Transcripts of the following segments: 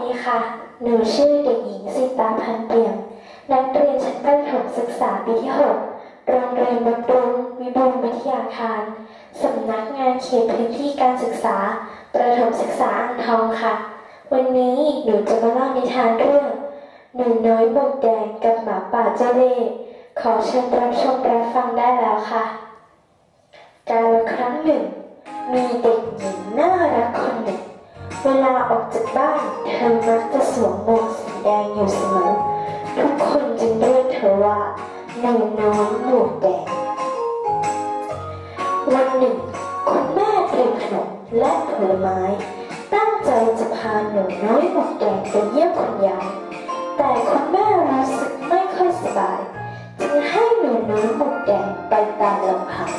ดีค่ะ หนูชื่อเด็กหญิงสิตาพันเปี่ยม นักเรียนชั้นประถมศึกษาปีที่ 6 โรงเรียนบำรุงวิบูลย์วิทยาคาร สำนักงานเขตพื้นที่การศึกษา ประถมศึกษาอ่างทองค่ะ วันนี้หนูจะมาเล่านิทานเรื่อง หนูน้อยหมวกแดงกับหมาป่าเจ้าเล่ห์ขอเชิญรับชมรับฟังได้แล้วค่ะ การละครั้งหนึ่ง มีเด็กหญิงน่ารักคนหนึ่ง เวลาออกจากบ้านเธอมักจะสวมหมวกสีแดงอยู่เสมอ ทุกคนจึงเรียกเธอว่าหนูน้อยหมวกแดง วันหนึ่ง คุณแม่เตรียมขนมและผลไม้ ตั้งใจจะพาหนูน้อยหมวกแดงไปเยี่ยมคุณยายแต่คุณแม่รู้สึกไม่ค่อยสบาย จึงให้หนูน้อยหมวกแดงไปตามลำพัง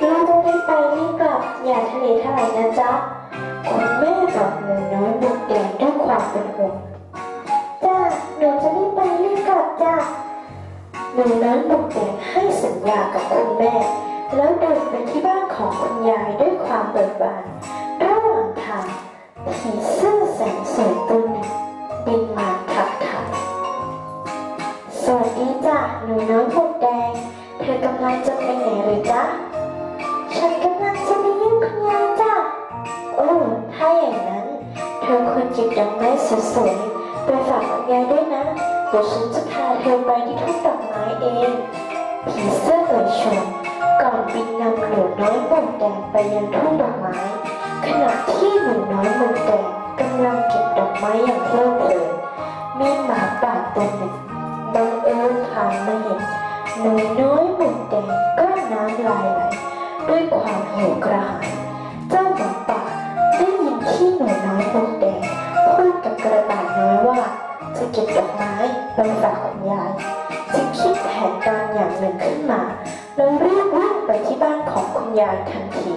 เราจะรีบไปรีบกลับอย่าทะเลทลายนะจ๊ะ จ้าหนูจะรีบไปรีบกลับจ้าหนูนั้นบอกแดงให้สัญญากับคุณแม่ แล้วเดินไปที่บ้านของคุณยายด้วยความเบิกบานระหว่างทางผีเสื้อแสนสวย เธอควรเก็บดอกไม้สวยๆไปฝากคุณยายด้วยนะเดี๋ยวฉันจะพาเธอไปที่ทุ่งดอกไม้เองผีเสื้อเอ่ยชวนก่อนบินนำหนูน้อยหมวกแดงไปยังทุ่งดอกไม้ ขณะที่หนูน้อยหมวกแดงกำลังเก็บดอกไม้อย่างเพลิดเพลินมีหมาป่าตัวหนึ่งบังเอิญผ่านมาเห็นหนูน้อยหมวกแดงก็น้ำลายไหลด้วยความหิวกระหาย เก็บดอกไม้ไปฝากคุณยายจึงคิดแผนการอย่างหนึ่งขึ้นมาแล้วรีบวิ่งไปที่บ้านของคุณยายทันที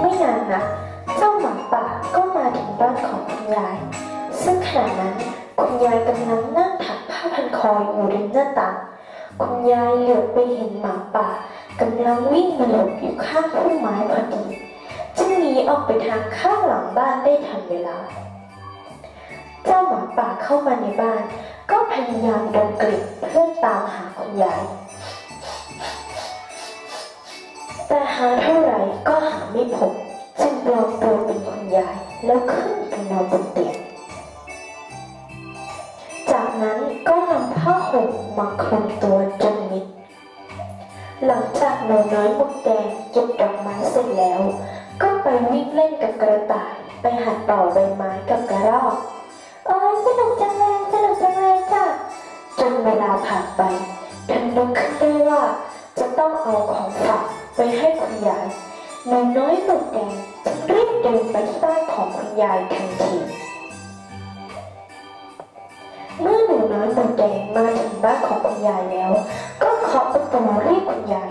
ไม่นานนะเจ้าหมาป่าก็มาถึงบ้านของคุณยาย ซึ่งขณะนั้นคุณยายกำลังนั่งถักผ้าพันคออยู่ริมหน้าต่างคุณยายเหลือบไปเห็นหมาป่ากำลังวิ่งมาหลบอยู่ข้างพุ่มไม้พอดี จึงหนีออกไปทางข้างหลังบ้านได้ทันเวลา เจ้าหมาป่าเข้ามาในบ้าน ก็พยายามดมกลิ่นเพื่อตามหาคุณยาย แต่หาเท่าไหร่ก็หาไม่พบจึงปลอมตัวเป็นคุณยายแล้วขึ้นไปนอนบนเตียง จากนั้นก็นำผ้าห่มมาคลุมตัวจนมิด หลังจากหนูน้อยมวกแดงเก็บดอกไม้เสร็จแล้ว ก็ ไปวิ่งเล่นกับกระต่าย ไปหัดต่อใบไม้กับกระรอกโอ้ยสนุกจังเลยสนุกจังเลยจ้ะจนเวลาผ่านไปเธอนึกขึ้นได้ว่า จะต้องเอาของฝากไปให้คุณยายหนูน้อยหมวกแดงจึงรีบเดินไปที่บ้านของคุณยายทันทีเมื่อหนูน้อยหมวกแดงมาถึงบ้านของคุณยายแล้ว ก็เคาะประตูเรียกคุณยาย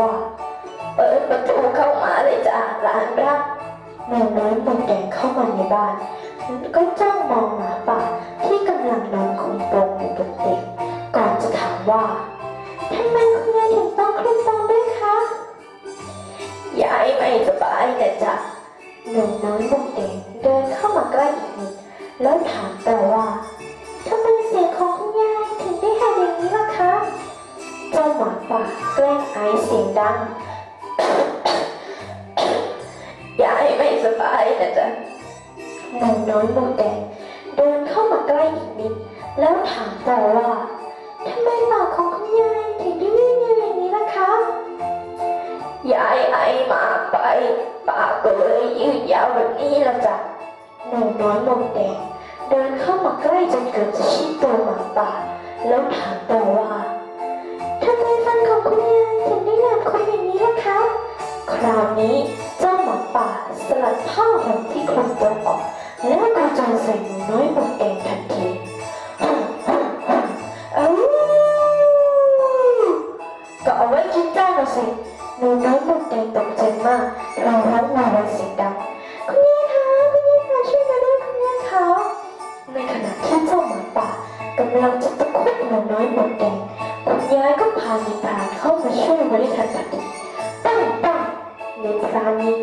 วกแดงว่าเปิดประตูเข้ามาเลยจ้ะหลานรักหนูน้อยหมวกแดงเข้ามาในบ้าน ก็จ้องมองหมาป่าที่กำลังนอนคุมโปงอยู่บนเตียงก่อนจะถามว่าทำไมคุณยายถึงต้องคลุมโปงด้วยคะยายไม่สบายนะจ๊ะหนุ่มน้อยหมวกแดงเดินเข้ามาใกล้อีกนิดแล้วถามแต่ว่า อเสียงดังยายไม่สบายนะจ๊ะหนุ่มน้อยหมวกแดงเดินเข้ามาใกล้อีกนิด แล้วถามต่อว่าทำไมปากของคุณยายถึงได้วิ่งอยู่อย่างนี้ล่ะคะยายไอมากไปปากก็เลยยืดยาวแบบนี้ละจ้ะหนูน้อยหมวกแดงเดินเข้ามาใกล้จนเกือบจะชิดตัวหมาป่า แล้วถามต่อว่าทำไมฟันของคุณยายถึงได้แหลม คุยอย่างนี้ล่ะคะ คราวนี้เจ้าหมาป่าสลัดผ้าห่มที่คลุมตัวออกแล้วกระจายใส่หนูน้อยหมวกแดงทันทีเอ้าก็เอาไว้กินจ้าหน่อยสิหนูน้อยหมวกแดงตกใจมากเราร้องมาวันเสียงดัง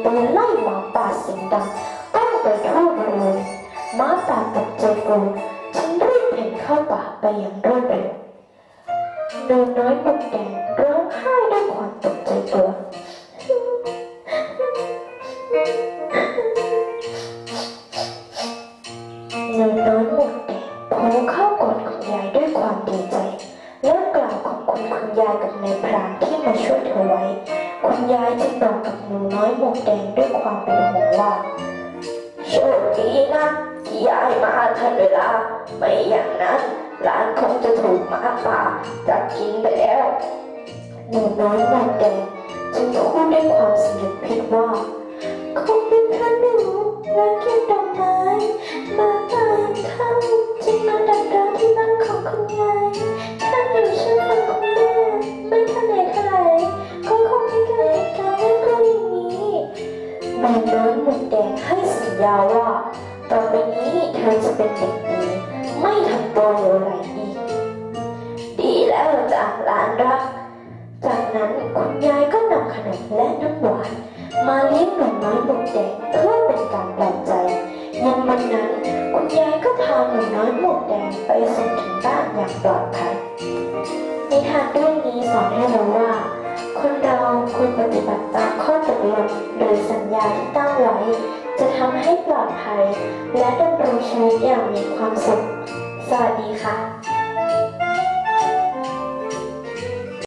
ไปไล่หมาป่าเสียงดังก้องไปทั่วบริเวณม้าตาตกใจกลัวจึงรีบเพ่นเข้าป่าไปอย่างรวดเร็วหนูน้อยหมวกแดงร้องไห้ด้วยความตกใจกลัวหนูน้อยหมวกแดงโผล่เข้ากอดคุณยายด้วยความดีใจ และกล่าวขอบคุณคุณยายกับนายพรานที่มาช่วยเธอไว้ คุณยายจึงบอกกับหนูน้อยหมวกแดงด้วยความเป็นห่วงว่าโชคดีนะที่ยายมาทันเวลาไม่อย่างนั้นหลานคงจะถูกหมาป่าจับกินไปแล้วหนูน้อยหมวกแดงจึงพูดด้วยความสำนึกผิดว่าคงเป็นเพราะหนูรัก ญาว่าต่อไปนี้เธอจะเป็นเด็กดีไม่ทำตัวเหลวไหลอีก ดีแล้วจ้ะหลานรัก จากนั้นคุณยายก็นำขนมและน้ำหวานมาเลี้ยงหนูน้อยหมวกแดงเพื่อเป็นการปลอบใจยันวันนั้นคุณยายก็พาหนูน้อยหมวกแดงไปส่งถึงบ้านอย่างปลอดภัยนิทานเรื่องนี้สอนให้เราว่า คนเราควรปฏิบัติตามข้อตกลงหรือสัญญาที่ตั้งไว้ ทำให้ปลอดภัย และดำรงชีวิตอย่างมีความสุข สวัสดีค่ะ